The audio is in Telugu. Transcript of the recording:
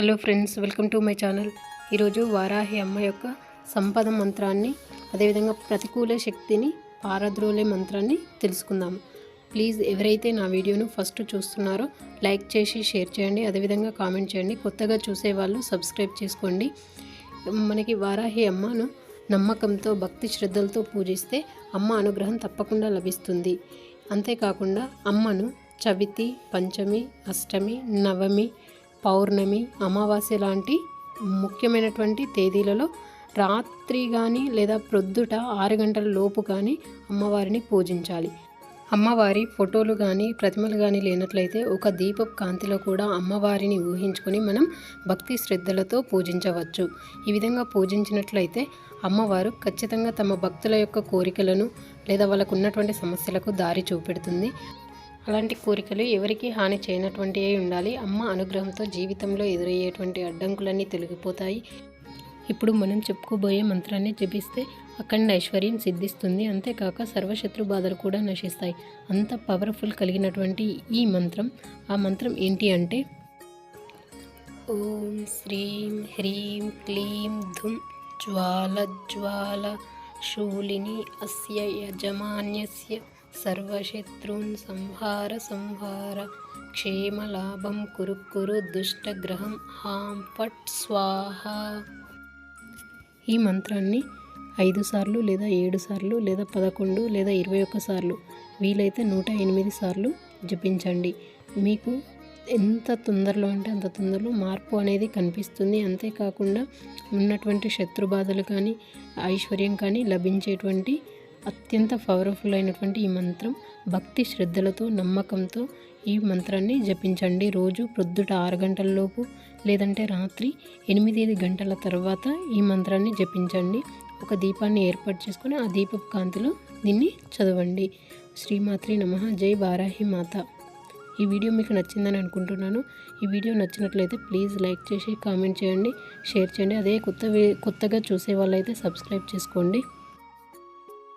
Hello friends welcome to my channel. ఈరోజు వారాహి అమ్మ యొక్క సంపద మంత్రాన్ని అదేవిధంగా ప్రతికూల శక్తిని పారద్రోలే మంత్రాన్ని తెలుసుకుందాము ప్లీజ్ ఎవరైతే నా వీడియోను ఫస్ట్ చూస్తున్నారో లైక్ చేసి షేర్ చేయండి. అదేవిధంగా కామెంట్ చేయండి. కొత్తగా చూసేవాళ్ళు సబ్స్క్రైబ్ చేసుకోండి. మనకి వారాహి అమ్మను నమ్మకంతో భక్తి శ్రద్ధలతో పూజిస్తే అమ్మ అనుగ్రహం తప్పకుండా లభిస్తుంది. అంతేకాకుండా అమ్మను చవితి పంచమి అష్టమి నవమి పౌర్ణమి అమావాస్య లాంటి ముఖ్యమైనటువంటి తేదీలలో రాత్రి కానీ లేదా ప్రొద్దుట ఆరు గంటల లోపు కానీ అమ్మవారిని పూజించాలి. అమ్మవారి ఫోటోలు కానీ ప్రతిమలు కానీ లేనట్లయితే ఒక దీపపు కాంతిలో కూడా అమ్మవారిని ఊహించుకొని మనం భక్తి శ్రద్ధలతో పూజించవచ్చు. ఈ విధంగా పూజించినట్లయితే అమ్మవారు ఖచ్చితంగా తమ భక్తుల యొక్క కోరికలను లేదా వాళ్ళకు ఉన్నటువంటి సమస్యలకు దారి చూపెడుతుంది. అలాంటి కోరికలు ఎవరికి హాని చేయనటువంటి అయి ఉండాలి. అమ్మ అనుగ్రహంతో జీవితంలో ఎదురయ్యేటువంటి అడ్డంకులన్నీ తొలగిపోతాయి. ఇప్పుడు మనం చెప్పుకోబోయే మంత్రాన్ని జపిస్తే అఖండ ఐశ్వర్యం సిద్ధిస్తుంది. అంతేకాక సర్వశత్రు బాధలు కూడా నశిస్తాయి. అంత పవర్ఫుల్ కలిగినటువంటి ఈ మంత్రం. ఆ మంత్రం ఏంటి అంటే ఓం శ్రీం హ్రీం క్లీం ధుం జ్వాల జ్వాల శూలిని అస్య యజమాన్యస్య సర్వశత్రూన్ సంహార సంహార క్షేమలాభం కురు కురు దుష్టగ్రహం హాం ఫట్ స్వాహ. ఈ మంత్రాన్ని ఐదు సార్లు లేదా ఏడు సార్లు లేదా పదకొండు లేదా ఇరవై ఒక్క సార్లు వీలైతే నూట ఎనిమిది సార్లు జపించండి. మీకు ఎంత తొందరలో అంటే అంత తొందరలో మార్పు అనేది కనిపిస్తుంది. అంతేకాకుండా ఉన్నటువంటి శత్రు బాధలు కానీ ఐశ్వర్యం కానీ లభించేటువంటి అత్యంత పవర్ఫుల్ అయినటువంటి ఈ మంత్రం. భక్తి శ్రద్ధలతో నమ్మకంతో ఈ మంత్రాన్ని జపించండి. రోజు ప్రొద్దుట ఆరు గంటలలోపు లేదంటే రాత్రి ఎనిమిది గంటల తర్వాత ఈ మంత్రాన్ని జపించండి. ఒక దీపాన్ని ఏర్పాటు చేసుకుని ఆ దీపపు కాంతిలో దీన్ని చదవండి. శ్రీమాత్రి నమ. జై వారాహి మాత. ఈ వీడియో మీకు నచ్చిందని అనుకుంటున్నాను. ఈ వీడియో నచ్చినట్లయితే ప్లీజ్ లైక్ చేసి కామెంట్ చేయండి షేర్ చేయండి. అదే కొత్త కొత్తగా చూసే వాళ్ళైతే సబ్స్క్రైబ్ చేసుకోండి.